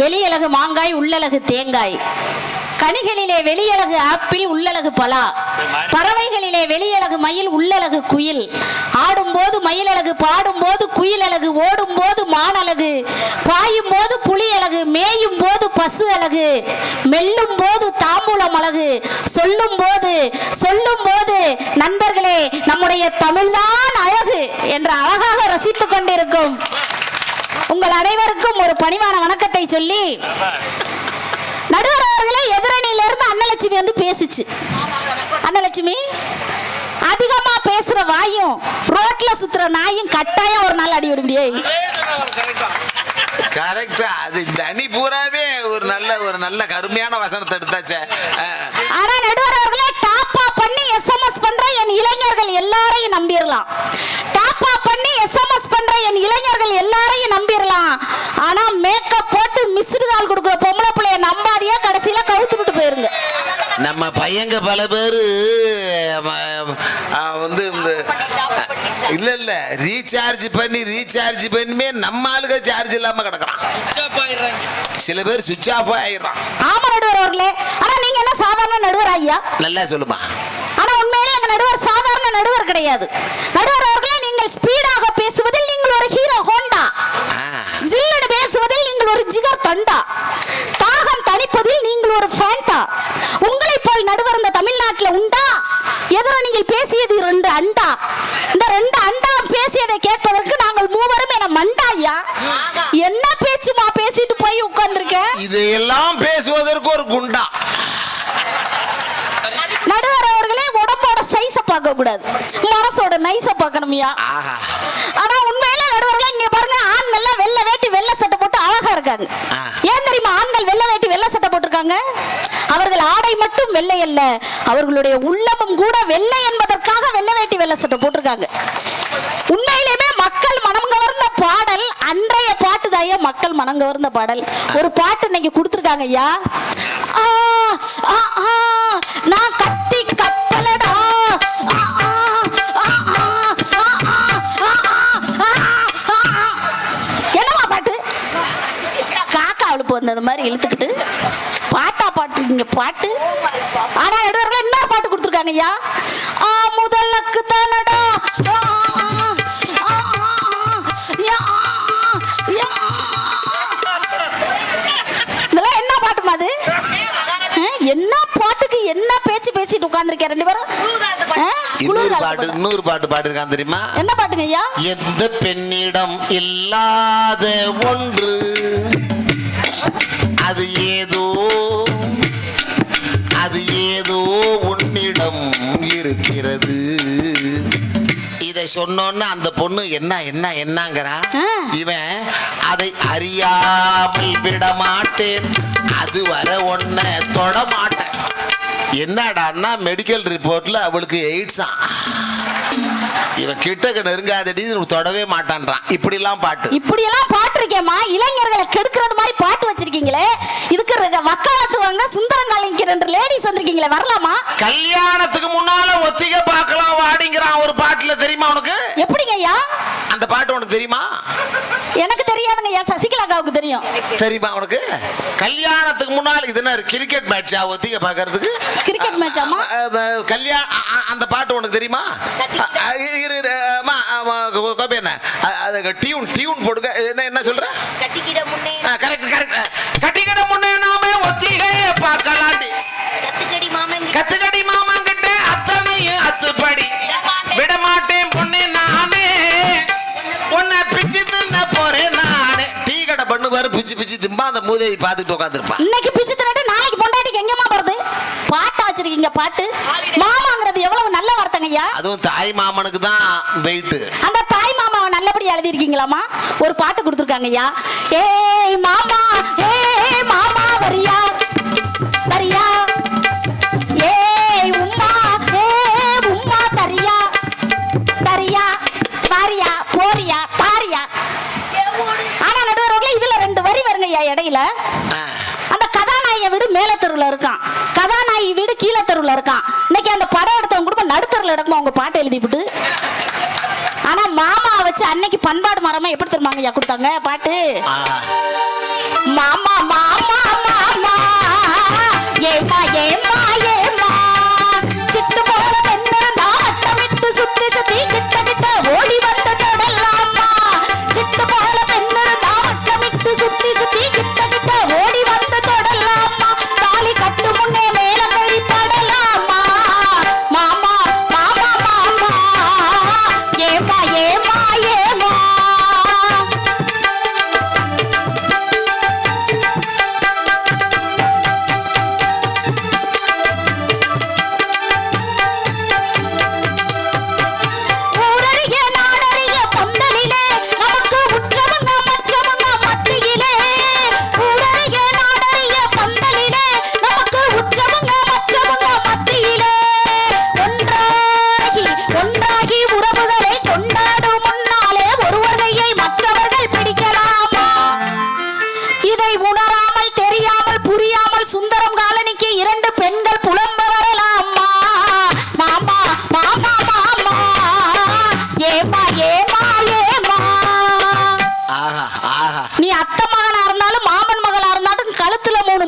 வெளியழகு மாங்காய் உள்ளழகு தேங்காய். கனிகளிலே வெளியழகு ஆப்பிள் உள்ளழகு பலா. பறவைகளிலே வெளியழகு மயில் உள்ளழகு குயில். ஆடும்போது மயிலழகு பாடும்போது குயில் அழகு ஓடும்போது மானழகு பாயும் போது புலி அழகு மேயும் போது பசு அழகு மெல்லும் போது தாம்பூலம் அழகு சொல்லும் போது சொல்லும் போது நண்பர்களே நம்முடைய தமிழ்தான் அழகு என்று அழகாக ரசித்துக் கொண்டிருக்கும். உங்கள் அனைவருக்கும் ஒரு பணிவான வணக்கத்தை சொல்லி நடுவர் அவர்களே எதிரணியில இருந்து அன்னலட்சுமி வந்து பேசுச்சு. அன்னலட்சுமி அதிகமா பேசுற வாயும் ரோட்ல சுத்துற நாயும் கட்டாயம் ஒரு நாள் அடி விட முடியாது கரெக்டா அது இந்த அணி பூராவே ஒரு நல்ல ஒரு நல்ல கருமையான வசனத்தை எடுத்தாச்சே. ஆனா நடுவர் அவர்களே டாப்பா பண்ணி எஸ்எம்எஸ் பண்ற என் இளைஞர்கள் எல்லாரையும் நம்பிடலாம் டாப்பா பண்ணி எஸ்எம்எஸ் பண்ற என் இளைஞர்கள் எல்லாரையும் நம்பிடலாம் ஆனா மேக்கப் போட்டு மிஸ்டு கால் கொடுக்குற பொம்பளை பிள்ளைய நம்பாதியா கடைசியில கவுத்து விட்டு போயிருங்க. நம்ம பையங்க பல பேரு வந்து இந்த இல்ல இல்ல ரீசார்ஜ் பண்ணி ரீசார்ஜ் பண்ணியுமே நம்ம ஆளுக சார்ஜ் இல்லாம கிடக்குறான். சில பேர் சுவிட்ச் ஆஃப் ஆயிடுறான். ஆமா நடுவர் அவர்களே. ஆனா நீங்க என்ன சாதாரண நடுவர் ஐயா? நல்லா சொல்லுமா. ஆனா உண்மையிலே அந்த நடுவர் சாதாரண நடுவர் கிடையாது. நடுவர் இதையெல்லாம் பேசுவதற்கு ஒரு குண்டா. நடுவர் அவர்களே உடம்போட சைஸ பார்க்க கூடாது. மனசோட நைஸ பார்க்கணும்யா. ஆனா உண்மையில நடுவர்களே இங்க பாருங்க ஆண்கள்லாம் வெள்ளை வேட்டி வெள்ளை சட்டை போட்டு அழகா இருக்காங்க. ஏன் தெரியுமா ஆண்கள் வெள்ளை வேட்டி வெள்ளை சட்டை போட்டிருக்காங்க? அவர்கள் ஆடை மட்டும் வெள்ளை அல்ல அவர்களுடைய உள்ளமும் கூட வெள்ளை என்பதற்காக வெள்ளை வேட்டி வெள்ளை சட்டை போட்டிருக்காங்க. உண்மையிலுமே மனம் வந்த பாடல் ஒரு பாட்டு இன்னைக்கு கொடுத்துருக்காங்க ஐயா நான் கத்தி கப்பலடா என்னமா பாட்டு காக்கா அவளுக்கு வந்தது மாதிரி இழுத்துக்கிட்டு பாட்டா பாட்டு இங்க பாட்டு ஆனா எடுவரில் இன்னொரு பாட்டு கொடுத்துருக்காங்க ஐயா உட்கார்ந்துருக்கேன் ரெண்டு பேரும்? இன்னொரு பாட்டு பாட்டு. இன்னொரு பாட்டு பாடிருக்கான் தெரியுமா? என்ன பாட்டுங்க ஐயா? எந்த பெண்ணிடம் இல்லாத ஒன்று அது ஏதோ அது ஏதோ உன்னிடம் இருக்கிறது. இதை சொன்னோன்னா அந்த பொண்ணு என்ன என்ன என்னங்கிறா. இவன் அதை அறியாமல் விட மாட்டேன் அது வர ஒன்ன தொட மாட்டேன். என்னடான்னா மெடிக்கல் ரிப்போர்ட்ல அவளுக்கு எய்ட்ஸான் இவன் கிட்டக்க நெருங்காதடி தொடவே மாட்டான்றான். இப்படிலாம் பாட்டு. இப்படி எல்லாம் பாட்டு இருக்கேம்மா இளைஞர்களை கெடுக்கிறது மாதிரி பாட்டு வச்சிருக்கீங்களே. இதுக்கு வக்காலத்து வாங்க சுந்தரங்காலிக்கு ரெண்டு லேடிஸ் வந்திருக்கீங்களே வரலாமா? கல்யாணத்துக்கு முன்னால ஒத்திகை பார்க்கலாம் வாடிங்கிறான் ஒரு பாட்டுல தெரியுமா உனக்கு? எப்படிங்க ஐயா அந்த பாட்டு உனக்கு தெரியுமா? ஐயா சசிகலாக்காவுக்கு தெரியும். தெரியுமா உனக்கு? கல்யாணத்துக்கு முன்னால் இது என்ன கிரிக்கெட் மேட்சா ஒத்திகை பார்க்கறதுக்கு? கிரிக்கெட் மேட்சாமா கல்யாண அந்த பாட்டு உனக்கு தெரியுமா? கோபி என்ன டியூன் டியூன் போடுங்க. என்ன என்ன சொல்ற? கட்டிக்கிட முன்னே. கரெக்ட் கரெக்ட் அந்த மூதேவி பார்த்துட்டு உட்காந்துருப்பான் இன்னைக்கு பிச்சு திரட்டு நாளைக்கு பொண்டாட்டிக்கு எங்கம்மா போறது? பாட்டா வச்சிருக்கீங்க பாட்டு. மாமாங்கிறது எவ்வளவு நல்ல வார்த்தைங்க ஐயா அதுவும் தாய் மாமனுக்கு தான் வெயிட் அந்த தாய் மாமாவை நல்லபடியா எழுதிருக்கீங்களாமா ஒரு பாட்டு கொடுத்துருக்காங்க ஐயா ஏய் மாமா ஏய் மாமா வரியா? வரியா? ஏய் உம்மா ஏய் உம்மா தரியா? தரியா? வாரியா போறியா தாரியா ஆனா நடுவர்களே இதுல ரெண்டு வரி இடையில அந்த கதாநாயக வீடு மேல தெருவுல இருக்கான். கதாநாயகி வீடு கீழே தெருவுல இருக்கான். இன்னைக்கு அந்த படம் எடுத்தவங்க குடும்பம் நடுத்தருல எடுக்குமா உங்க பாட்டு எழுதிவிட்டு ஆனா மாமாவை வச்சு அன்னைக்கு பண்பாடு மரமா எப்படி தெரியுமாங்க ஐயா கொடுத்தாங்க பாட்டு? மாமா மாமா மாமா.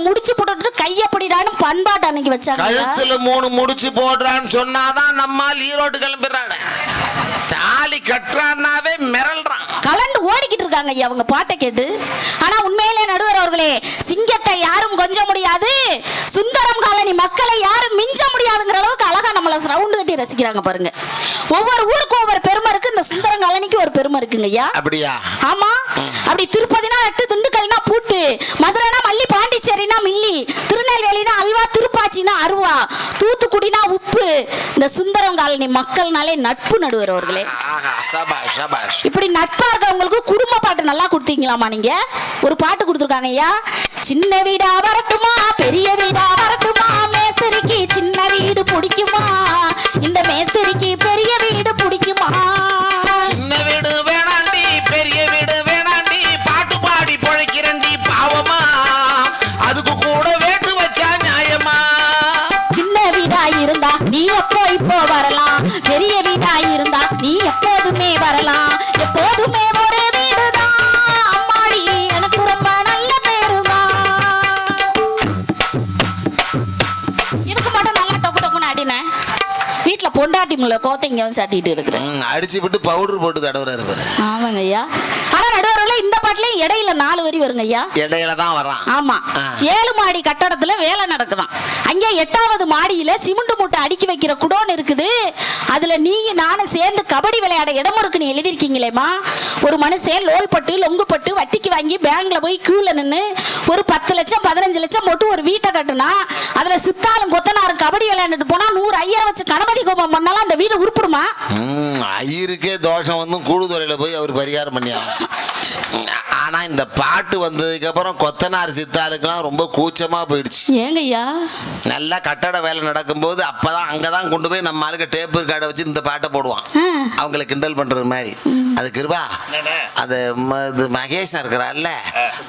முடிச்சு போட்டுட்டு கையப்படிடான்னு பண்பாட்டு அன்னைக்கு வச்சாங்க. கழுத்துல மூணு முடிச்சு போடுறான்னு சொன்னாதான் நம்மால் ஈரோடு கிளம்பிடுறாங்க. தாலி கட்டுறான்னாவே மிரள்றான். கலண்டு ஓடிக்கிட்டு இருக்காங்க ஐயா அவங்க பாட்டை கேட்டு. ஆனா உண்மையிலே நடுவர் அவர்களே சிங்கத்தை யாரும் கொஞ்ச முடியாது. சுந்தரம் காலனி மக்களை யாரும் மிஞ்ச முடியாதுங்கிற அளவுக்கு அழகா நம்மள ரவுண்டு கட்டி ரசிக்கிறாங்க பாருங்க. ஒவ்வொரு ஊருக்கும் ஒவ்வொரு பெருமை இருக்கு. இந்த சுந்தரம் காலனிக்கு ஒரு பெருமை இருக்குங்க ஐயா. அப்படியா? ஆமா. அப்படி திருப்பதினா எட்டு திண்டுக்கல்னா பூட்டு மதுரைனா மல்லி பாண்டிச்சேரினா மில்லி திருநெல்வேலினா அல்வா திருப்பாச்சினா அருவா. தூத்துக்குடினா உப்பு. இந்த சுந்தரம் காலனி மக்கள்னாலே நட்பு நடுவர் அவர்களே இப்படி நட்பா இருக்கவங்களுக்கு குடும்ப பாட்டு நல்லா கொடுத்தீங்களாமா நீங்க? ஒரு பாட்டு கொடுத்துருக்காங்க ஐயா. சின்ன வீடா வரட்டுமா பெரிய கோத்தைங்க வந்து சாத்திட்டு இருக்கிறேன். அடிச்சு விட்டு பவுடர் போட்டு தடவுறாரு ஆமாங்க ஐயா ஆனா பாட்டுலயும் இடையில நாலு வரி வருங்க ஐயா இடையில தான் வர்றான் ஆமா. ஏழு மாடி கட்டடத்துல வேலை நடக்குதாம் அங்கே எட்டாவது மாடியில சிமெண்ட் மூட்டை அடுக்கி வைக்கிற குடோன் இருக்குது. அதுல நீங்க நானும் சேர்ந்து கபடி விளையாட இடம் இருக்குன்னு எழுதிருக்கீங்களேம்மா ஒரு மனுஷன் லோல் பட்டு லொங்கு பட்டு வட்டிக்கு வாங்கி பேங்க்ல போய் கியூல நின்னு ஒரு பத்து லட்சம் பதினஞ்சு லட்சம் போட்டு ஒரு வீட்டை கட்டுனா அதுல சித்தாலும் கொத்தனாரும் கபடி விளையாண்டுட்டு போனா நூறு ஐயரை வச்சு கணபதி கோபம் பண்ணாலும் அந்த வீடு உருப்பிடுமா? ஐயருக்கே தோஷம் வந்து கூடுதுறையில போய் அவர் பரிகாரம் பண்ணியாங்க ஆனா இந்த பாட்டு வந்ததுக்கு அப்புறம் கொத்தனார் சித்தாளுக்கெல்லாம் ரொம்ப கூச்சமா போயிடுச்சு. ஏங்க ஐயா நல்லா கட்டட வேலை நடக்கும்போது அப்பதான் அங்கதான் கொண்டு போய் நம்ம ஆளுக்கு டேப் கார்டை வச்சு இந்த பாட்டை போடுவான். அவங்களை கிண்டல் பண்ற மாதிரி. அது கிருபா அது ம- இது மகேஷன் இருக்கிறாள்ல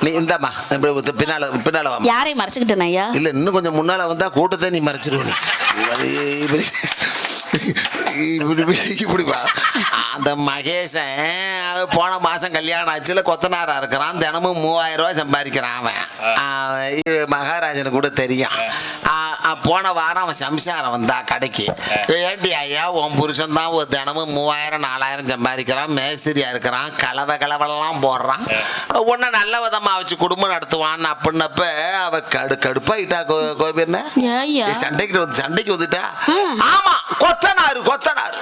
நீ இந்தம்மா இப்படி பின்னால பின்னால. யாரையும் மறைச்சுக்கிட்டேன் ஐயா? இல்ல இன்னும் கொஞ்சம் முன்னால வந்தா கூட்டத்தை நீ மறைச்சிருவ. இப்படி இப்படி இப்படி. அந்த மகேசன் அவன் போன மாசம் கல்யாணம் ஆச்சுல கொத்தனாரா இருக்கிறான். தினமும் மூவாயிரம் ரூபாய் சம்பாதிக்கிறான் அவன். இது மகாராஜனுக்கு கூட தெரியும். போன வாரம் அவன் சம்சாரம் வந்தா கடைக்கு. ஏண்டி ஐயா உன் புருஷன் தான் ஒரு தினமும் மூவாயிரம் நாலாயிரம் சம்பாதிக்கிறான். மேஸ்திரியா இருக்கிறான். கலவை கலவெல்லாம் போடுறான். உன்னை நல்ல விதமா வச்சு குடும்பம் நடத்துவான் அப்படின்னப்ப அவ கடு கடுப்பாயிட்டா கோ- கோபி என்ன ஐயா. சண்டைக்கு வந்து சண்டைக்கு வந்துட்டா? ஆமா கொத்தனாரு கொத்தனாரு.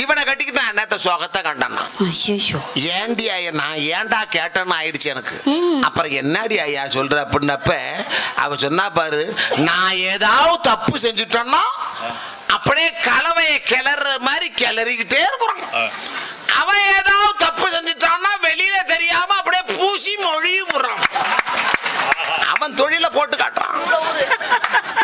இவனை கட்டிக்கிட்டான் நேத்த சுகத்தை கண்டான் ஐயோ ஏண்டி ஐயா நான் ஏன்டா கேட்டேன்னு ஆயிடுச்சு எனக்கு. அப்புறம் என்னடி ஐயா சொல்ற அப்படின்னப்ப அவ சொன்னா பாரு நான் ஏதாவது தப்பு செஞ்சுட்டேன்னா அப்படியே கலவையை கிளற மாதிரி கிளறிக்கிட்டே இருக்கிறான். அவன் ஏதாவது தப்பு செஞ்சுட்டான்னா வெளியில தெரியாம அப்படியே பூசி மொழி போடுறான் அவன் தொழில போட்டு காட்டுறான்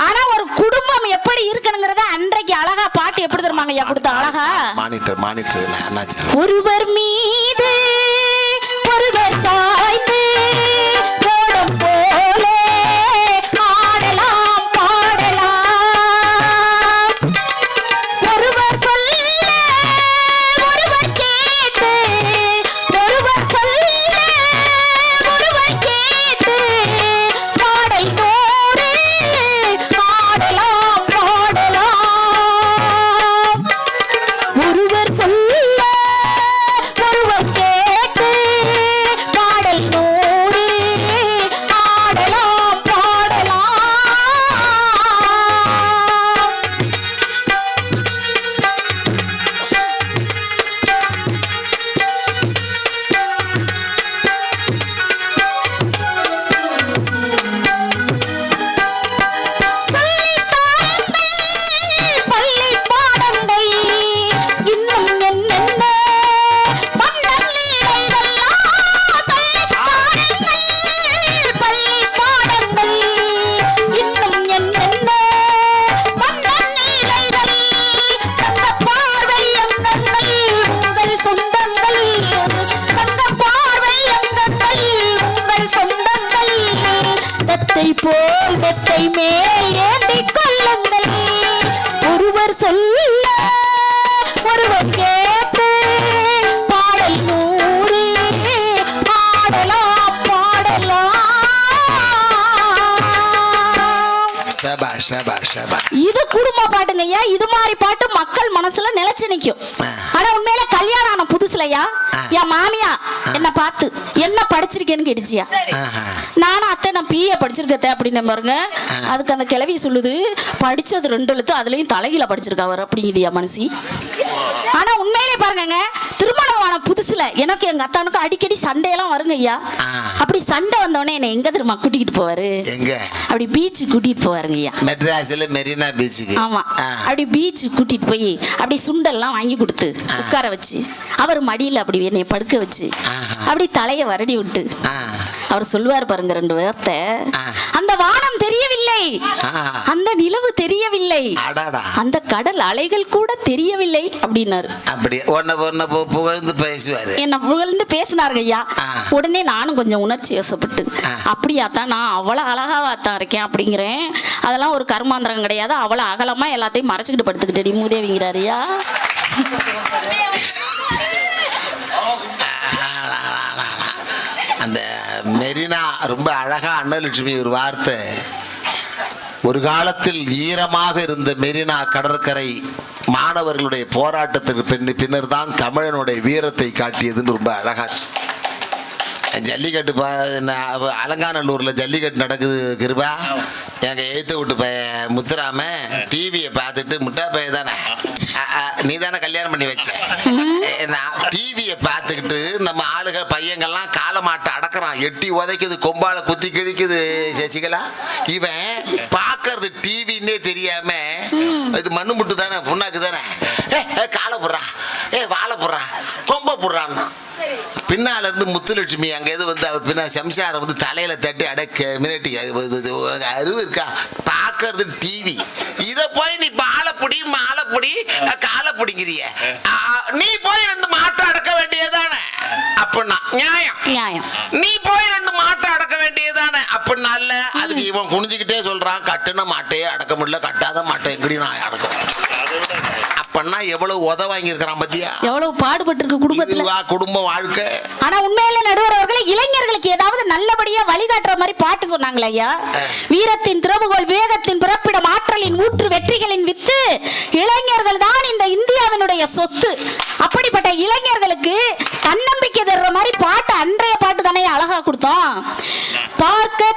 ஆனா ஒரு குடும்பம் எப்படி இருக்கணுங்கிறத அன்றைக்கு அழகா பாட்டு எப்படி தருமாங்க ஐயா கொடுத்த? அழகா. மானிட்டர் மானிட்டர் ஒருவர் மீது மேல் ஏந்திக் கொள்ளுங்கள். ஒருவர் சொல்ல ஒருவர் கேட்டு பாடல் நூறு பாடலாம் பாடலாம் சபா சபா சபா. இது குடும்ப பாட்டுங்க ஐயா இது மாதிரி பாட்டு மக்கள் மனசுல நிலைச்சு நிக்கும். ஆனா உண்மையில கல்யாணம் ஆன புதுசுலயா என் மாமியா என்ன பார்த்து என்ன படிச்சிருக்கேன்னு கேட்டுச்சியா. நானும் அத்தை நான் பிஏ படிச்சிருக்கேன் அப்படின்னு பாருங்க. அதுக்கு அந்த கிழவி சொல்லுது படிச்சது ரெண்டு எழுத்து அதுலயும் தலைகீழ படிச்சிருக்கா அவர் அப்படிங்குதியா மனசி. ஆனா உண்மையிலே பாருங்கங்க திருமணம் ஆன புதுசுல எனக்கு எங்க அத்தானுக்கும் அடிக்கடி சண்டையெல்லாம் வருங்க ஐயா. அப்படி சண்டை வந்தோடனே என்னை எங்க தெரியுமா கூட்டிக்கிட்டு போவாரு? எங்க? அப்படி பீச்சு கூட்டிட்டு போவாருங்க ஐயா. மெட்ராஸ்ல மெரினா பீச்சுக்கு ஆமா. அப்படி பீச் கூட்டிட்டு போய் அப்படி சுண்டெல்லாம் வாங்கி கொடுத்து உட்கார வச்சு அவர் மடியில அப்படி என்னை படுக்க வச்சு. அப்படி தலைய வருடி விட்டு. அவர் சொல்லுவார் பாருங்க ரெண்டு வார்த்தை. அந்த வானம் தெரியவில்லை. அந்த நிலவு தெரியவில்லை. அடாடா. அந்த கடல் அலைகள் கூட தெரியவில்லை அப்படின்னாரு. அப்படி பு- புகழ்ந்து பேசுவாரு. என்ன புகழ்ந்து பேசினாருங்க ஐயா. உடனே நானும் கொஞ்சம் உணர்ச்சி வசப்பட்டு. அப்படியா தான் நான் அவ்வளோ அழகாவா தான் இருக்கேன் அப்படிங்கிறேன். அதெல்லாம் ஒரு கர்மாந்திரம் கிடையாது. அவ்வளோ அகலமா எல்லாத்தையும் மறைச்சிக்கிட்டு படுத்துக்கிட்டு மூதேவிங்கிறாருயா அந்த மெரினா ரொம்ப அழகா அன்னலட்சுமி ஒரு வார்த்தை. ஒரு காலத்தில் ஈரமாக இருந்த மெரினா கடற்கரை மாணவர்களுடைய போராட்டத்துக்கு பின் பின்னர் தான் தமிழனுடைய வீரத்தை காட்டியதுன்னு ரொம்ப அழகா ஜல்லிக்கட்டு அலங்காநல்லூரில் ஜல்லிக்கட்டு நடக்குது கிருபா. எங்கள் எழுத்து விட்டு பைய முத்துராம டிவியை பார்த்துட்டு முட்டா பைய தானே நீ தானே கல்யாணம் பண்ணி வச்ச? நான் டிவியை நம்ம ஆளுக பையங்கள்லாம் காலை மாட்டை அடக்கிறான். எட்டி உதைக்குது கொம்பால குத்தி கிழிக்குது சசிகலா. இவன் பார்க்கறது டிவின்னே தெரியாம இது மண்ணு முட்டு தானே புண்ணாக்கு தானே? ஏ காலை போடுறா. ஏ வாழை போடுறா. கொம்ப போடுறான்னா. பின்னால இருந்து முத்துலட்சுமி அங்க எது வந்து அவ பின்னா சம்சாரம் வந்து தலையில தட்டி அடக்க மிரட்டி அருவு அறிவு இருக்கா? பாக்குறது டிவி இதை போய் நீ பாலப்பொடி மாலைப்பொடி காலப்பொடிங்கிறிய. நீ போய் ரெண்டு அப்படின்னா நியாயம். நியாயம். நீ போய் ரெண்டு மாட்டை அடக்க வேண்டியதானே அப்படின்னா இல்ல அதுக்கு இவன் குனிஞ்சுக்கிட்டே சொல்றான் கட்டுன மாட்டையே அடக்க முடியல கட்டாத மாட்டை எங்கடி நான் அடக்க அப்பன்னா எவ்வளவு உத வாங்கியிருக்கிறான் பத்தியா? எவ்வளவு பாடுபட்டு இருக்கு குடும்பத்துல? இதுவா குடும்ப வாழ்க்கை? ஆனா உண்மையில நடுவர் அவர்களே இளைஞர்களுக்கு ஏதாவது நல்லபடியா வழிகாட்டுற மாதிரி பாட்டு சொன்னாங்களே ஐயா. வீரத்தின் திறவுகோல் வேகத்தின் பிறப்பிடம் ஆற்றலின் ஊற்று வெற்றிகளின் வித்து இளைஞர்கள் தான் இந்தியாவினுடைய சொத்து. அப்படிப்பட்ட இளைஞர்களுக்கு தன்னம்பிக்கை தர்ற மாதிரி பாட்டு அன்றைய பாட்டு தானே அழகா கொடுத்தோம். பார்க்க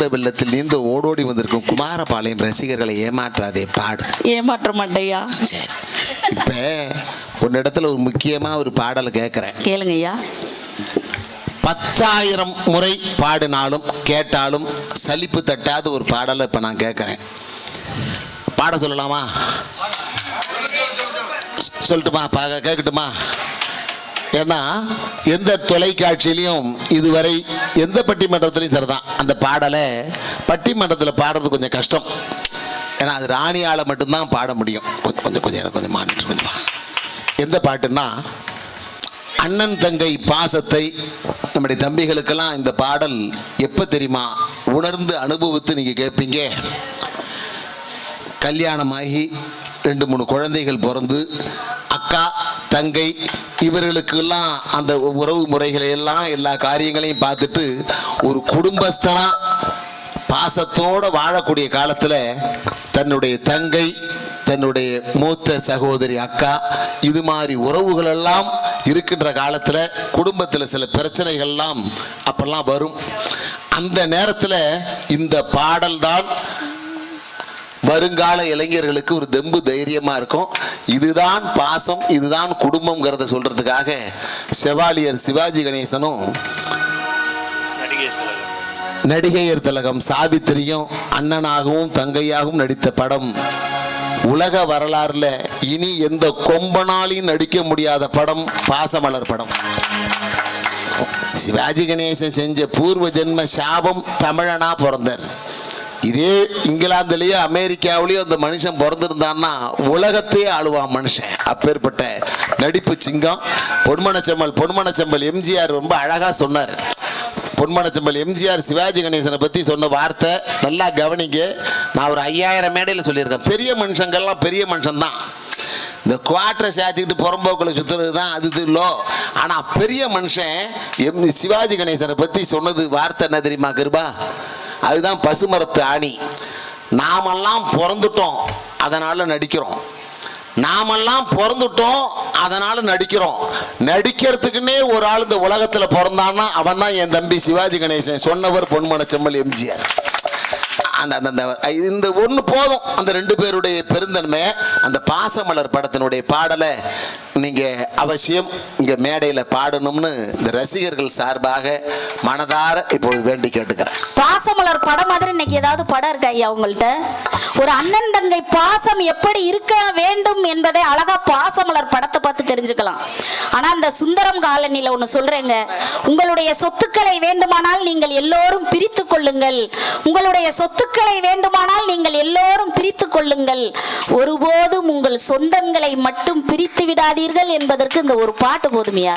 இன்ப வெள்ளத்தில் நீந்த ஓடோடி வந்திருக்கும் குமாரபாளையம் ரசிகர்களை ஏமாற்றாதே பாடு. ஏமாற்ற மாட்டையா? சரி. இப்ப உன்னிடத்துல ஒரு முக்கியமா ஒரு பாடலை கேட்கிறேன் கேளுங்க ஐயா. பத்தாயிரம் முறை பாடினாலும் கேட்டாலும் சலிப்பு தட்டாத ஒரு பாடலை இப்ப நான் கேட்கிறேன் பாட சொல்லலாமா? சொல்லட்டுமா? பா கேட்கட்டுமா ஏன்னா எந்த தொலைக்காட்சியிலையும் இதுவரை எந்த பட்டிமன்றத்திலையும் சரிதான். அந்த பாடலை பட்டிமன்றத்தில் பாடுறது கொஞ்சம் கஷ்டம். ஏன்னா அது ராணியால் மட்டும்தான் பாட முடியும். கொஞ்சம் கொஞ்சம் கொஞ்சம் எனக்கு கொஞ்சம் மானிட்டு கொஞ்சம். எந்த பாட்டுன்னா அண்ணன் தங்கை பாசத்தை நம்முடைய தம்பிகளுக்கெல்லாம் இந்த பாடல் எப்போ தெரியுமா? உணர்ந்து அனுபவித்து நீங்கள் கேட்பீங்க. கல்யாணமாகி ரெண்டு மூணு குழந்தைகள் பிறந்து அக்கா தங்கை இவர்களுக்கெல்லாம் அந்த உறவு முறைகளை எல்லாம் எல்லா காரியங்களையும் பார்த்துட்டு ஒரு குடும்பஸ்தனா பாசத்தோட வாழக்கூடிய காலத்துல தன்னுடைய தங்கை தன்னுடைய மூத்த சகோதரி அக்கா இது மாதிரி உறவுகள் எல்லாம் இருக்கின்ற காலத்தில் குடும்பத்தில் சில பிரச்சனைகள்லாம் அப்பெல்லாம் வரும். அந்த நேரத்தில் இந்த பாடல்தான் வருங்கால இளைஞர்களுக்கு ஒரு தெம்பு தைரியமா இருக்கும். இதுதான் பாசம் இதுதான் குடும்பம்ங்கிறத சொல்றதுக்காக செவாலியர் சிவாஜி கணேசனும் நடிகையர் திலகம் சாவித்திரியும் அண்ணனாகவும் தங்கையாகவும் நடித்த படம். உலக வரலாறுல இனி எந்த கொம்பனாலையும் நடிக்க முடியாத படம் பாசமலர் படம். சிவாஜி கணேசன் செஞ்ச பூர்வ ஜென்ம சாபம் தமிழனா பிறந்தார். இதே இங்கிலாந்துலயோ அமெரிக்காவிலயோ அந்த மனுஷன் பிறந்திருந்தான்னா உலகத்தையே ஆளுவான் மனுஷன். அப்பேற்பட்ட நடிப்பு சிங்கம். பொன்மனச்செம்மல் பொன்மனச்செம்மல் எம்ஜிஆர் ரொம்ப அழகா சொன்னார். பொன்மனச்செம்மல் எம்ஜிஆர் சிவாஜி கணேசனை பத்தி சொன்ன வார்த்தை நல்லா கவனிங்க. நான் ஒரு ஐயாயிரம் மேடையில் சொல்லியிருக்கேன். பெரிய மனுஷங்கள்லாம் பெரிய மனுஷன்தான். இந்த குவாட்டரை சேர்த்துக்கிட்டு புறம்போக்கில் சுற்றுறது தான் அது இல்லோ ஆனால் பெரிய மனுஷன் எம் சிவாஜி கணேசனை பற்றி சொன்னது வார்த்தை என்ன தெரியுமா கிருபா? அதுதான் பசுமரத்து ஆணி. நாமெல்லாம் பிறந்துட்டோம் அதனால் நடிக்கிறோம். நாமெல்லாம் பிறந்துட்டோம் அதனால் நடிக்கிறோம். நடிக்கிறதுக்குன்னே ஒரு ஆள் இந்த உலகத்தில் பிறந்தான்னா அவன் தான் என் தம்பி சிவாஜி கணேசன். சொன்னவர் பொன்மனச்செம்மல் எம்ஜிஆர். அந்த அந்த அந்த இந்த ஒன்று போதும். அந்த ரெண்டு பேருடைய பெருந்தன்மை அந்த பாசமலர் படத்தினுடைய பாடலை நீங்கள் அவசியம் இங்கே மேடையில் பாடணும்னு இந்த ரசிகர்கள் சார்பாக மனதார இப்பொழுது வேண்டி கேட்டுக்கிறேன். பாசமலர் படம் மாதிரி இன்னைக்கு ஏதாவது படம் இருக்கா ஐயா உங்கள்கிட்ட ஒரு அண்ணன் தங்கை பாசம் எப்படி இருக்க வேண்டும் என்பதை அழகா பாசமலர் படத்தை பார்த்து தெரிஞ்சுக்கலாம். ஆனா அந்த சுந்தரம் காலனில ஒண்ணு சொல்றேங்க. உங்களுடைய சொத்துக்களை வேண்டுமானால் நீங்கள் எல்லோரும் பிரித்து கொள்ளுங்கள். உங்களுடைய சொத்துக்களை வேண்டுமானால் நீங்கள் எல்லோரும் பிரித்து கொள்ளுங்கள். ஒருபோதும் உங்கள் சொந்தங்களை மட்டும் பிரித்து விடாது பாடினீர்கள் என்பதற்கு இந்த ஒரு பாட்டு போதுமையா?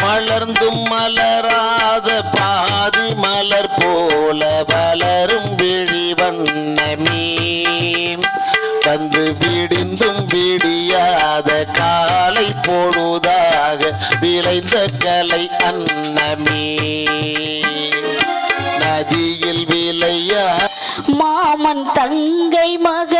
மலர்ந்தும் மலராத பாதி மலர் போல வளரும் விழி வண்ணமே வந்து விடிந்தும் விடியாத காலை பொழுதாக விளைந்த கலை அன்னமே நதியில் விளையா மாமன் தங்கை மக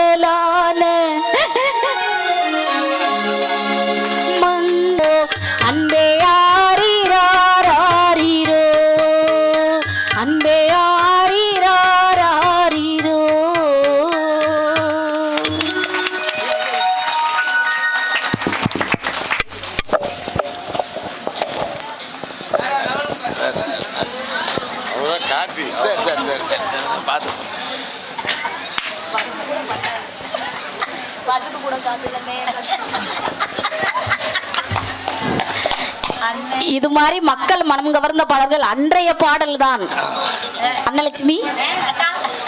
இது மாதிரி மக்கள் மனம் கவர்ந்த பாடல்கள் அன்றைய பாடல் தான் அன்னலட்சுமி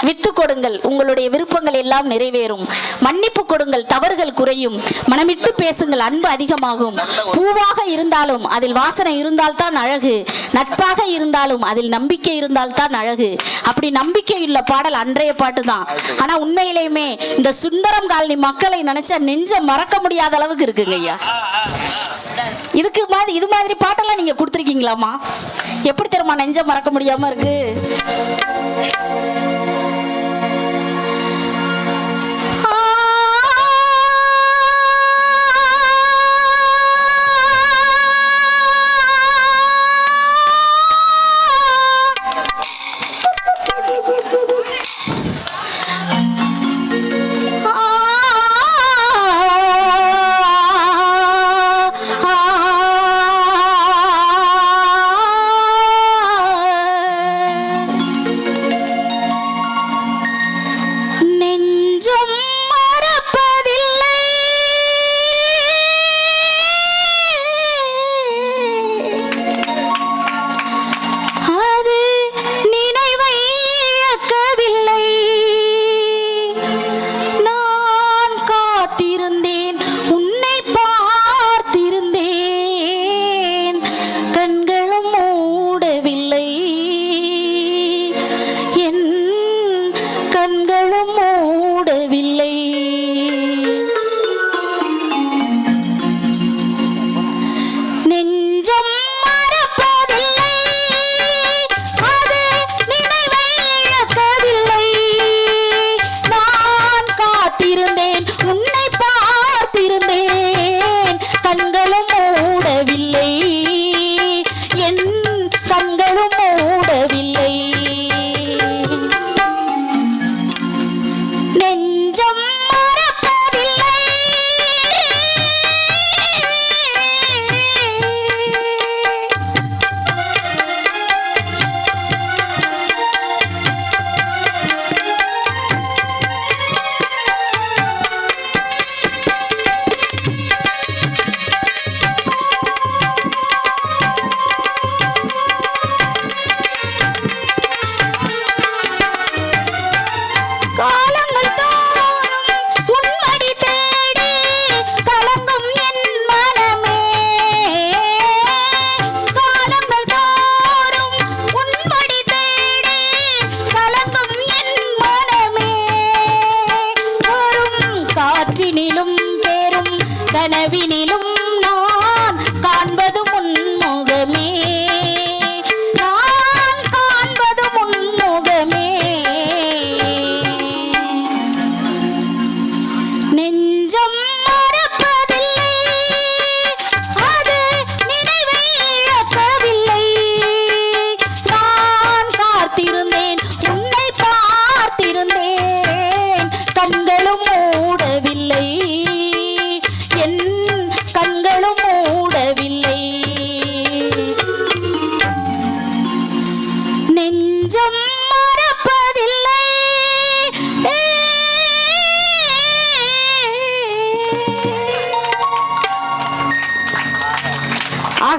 விட்டு கொடுங்கள். உங்களுடைய விருப்பங்கள் எல்லாம் நிறைவேறும். மன்னிப்பு கொடுங்கள். தவறுகள் குறையும். மனமிட்டு பேசுங்கள். அன்பு அதிகமாகும். பூவாக இருந்தாலும் அதில் வாசனை இருந்தால் தான் அழகு. நட்பாக இருந்தாலும் அதில் நம்பிக்கை இருந்தால் தான் அழகு. அப்படி நம்பிக்கை உள்ள பாடல் அன்றைய பாட்டு தான் ஆனா உண்மையிலேயுமே இந்த சுந்தரம் காலனி மக்களை நினைச்சா நெஞ்ச மறக்க முடியாத அளவுக்கு இருக்குங்க ஐயா. இதுக்கு மாதிரி இது மாதிரி பாட்டெல்லாம் நீங்க கொடுத்துருக்கீங்களாமா எப்படி தெரியுமா நெஞ்ச மறக்க முடியாம இருக்கு?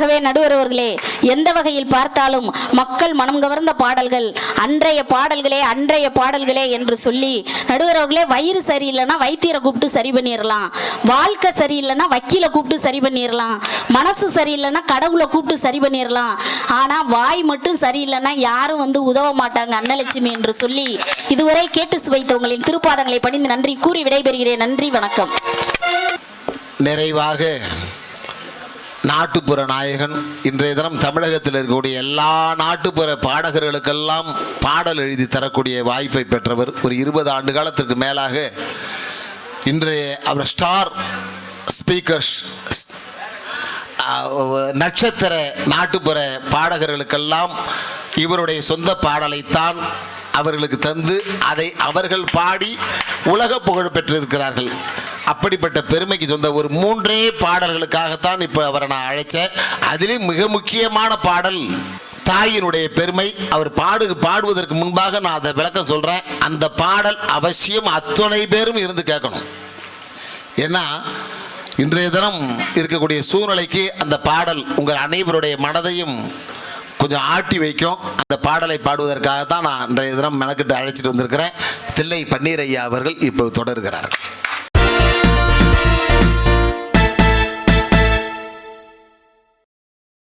ஆகவே நடுவர் அவர்களே எந்த வகையில் பார்த்தாலும் மக்கள் மனம் கவர்ந்த பாடல்கள் அன்றைய பாடல்களே அன்றைய பாடல்களே என்று சொல்லி நடுவர் அவர்களே வயிறு சரியில்லைன்னா வைத்தியரை கூப்பிட்டு சரி பண்ணிடலாம் வாழ்க்கை சரியில்லைன்னா வக்கீலை கூப்பிட்டு சரி பண்ணிடலாம் மனசு சரியில்லைன்னா கடவுளை கூப்பிட்டு சரி பண்ணிடலாம் ஆனால் வாய் மட்டும் சரியில்லைன்னா யாரும் வந்து உதவ மாட்டாங்க அன்னலட்சுமி என்று சொல்லி இதுவரை கேட்டு சுவைத்தவங்களின் திருப்பாதங்களை பணிந்து நன்றி கூறி விடைபெறுகிறேன். நன்றி வணக்கம். நிறைவாக நாட்டுப்புற நாயகன் இன்றைய தினம் தமிழகத்தில் இருக்கக்கூடிய எல்லா நாட்டுப்புற பாடகர்களுக்கெல்லாம் பாடல் எழுதி தரக்கூடிய வாய்ப்பை பெற்றவர் ஒரு இருபது ஆண்டு காலத்திற்கு மேலாக இன்றைய அவர் ஸ்டார் ஸ்பீக்கர்ஸ் நட்சத்திர நாட்டுப்புற பாடகர்களுக்கெல்லாம் இவருடைய சொந்த பாடலைத்தான் அவர்களுக்கு தந்து அதை அவர்கள் பாடி உலக புகழ் பெற்றிருக்கிறார்கள். அப்படிப்பட்ட பெருமைக்கு சொந்த ஒரு மூன்றே பாடல்களுக்காகத்தான் இப்போ அவரை நான் அழைச்சேன். அதிலும் மிக முக்கியமான பாடல் தாயினுடைய பெருமை. அவர் பாடு பாடுவதற்கு முன்பாக நான் அதை விளக்கம் சொல்கிறேன் அந்த பாடல் அவசியம் அத்தனை பேரும் இருந்து கேட்கணும். ஏன்னா இன்றைய தினம் இருக்கக்கூடிய சூழ்நிலைக்கு அந்த பாடல் உங்கள் அனைவருடைய மனதையும் கொஞ்சம் ஆட்டி வைக்கும். அந்த பாடலை பாடுவதற்காக தான் நான் இன்றைய தினம் மெனக்கிட்டு அழைச்சிட்டு வந்திருக்கிறேன். தில்லை பன்னீர் ஐயா அவர்கள் இப்போது தொடர்கிறார்கள்.